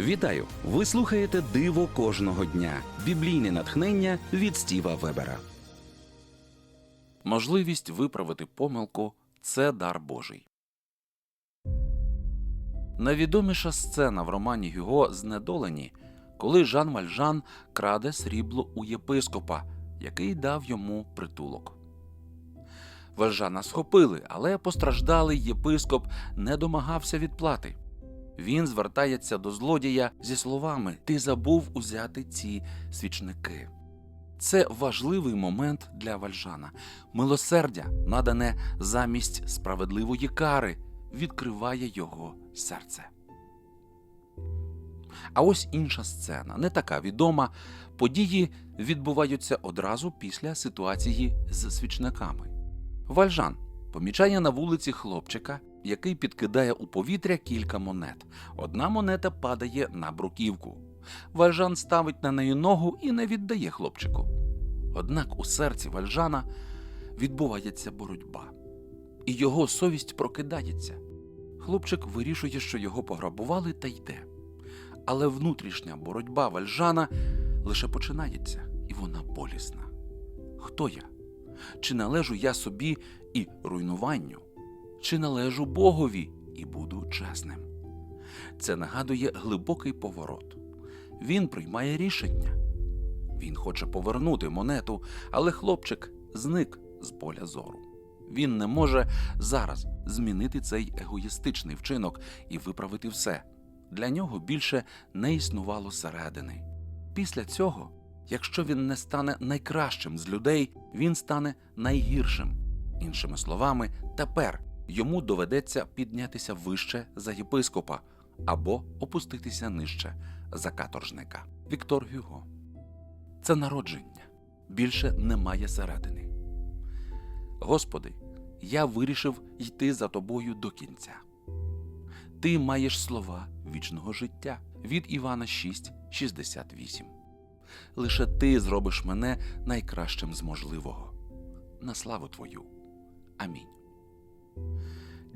Вітаю! Ви слухаєте Диво кожного дня. Біблійне натхнення від Стіва Вебера. Можливість виправити помилку це дар Божий. Найвідоміша сцена в романі Гюго Знедолені, коли Жан Вальжан краде срібло у єпископа, який дав йому притулок. Вальжана схопили, але постраждалий єпископ не домагався відплати. Він звертається до злодія зі словами Ти забув узяти ці свічники. Це важливий момент для Вальжана. Милосердя, надане замість справедливої кари, відкриває його серце. А ось інша сцена, не така відома. Події відбуваються одразу після ситуації з свічниками. Вальжан помічає на вулиці хлопчика, який підкидає у повітря кілька монет. Одна монета падає на бруківку. Вальжан ставить на неї ногу і не віддає хлопчику. Однак у серці Вальжана відбувається боротьба, і його совість прокидається. Хлопчик вирішує, що його пограбували та йде. Але внутрішня боротьба Вальжана лише починається, і вона болісна. Хто я? Чи належу я собі і руйнуванню? Чи належу Богові і буду чесним? Це нагадує глибокий поворот. Він приймає рішення. Він хоче повернути монету, але хлопчик зник з поля зору. Він не може зараз змінити цей егоїстичний вчинок і виправити все. Для нього більше не існувало середини. Після цього, якщо він не стане найкращим з людей, він стане найгіршим. Іншими словами, тепер йому доведеться піднятися вище за єпископа або опуститися нижче за каторжника. Віктор Гюго. Це народження. Більше немає середини. Господи, я вирішив йти за тобою до кінця. Ти маєш слова вічного життя від Івана 6,68. Лише ти зробиш мене найкращим з можливого. На славу Твою. Амінь.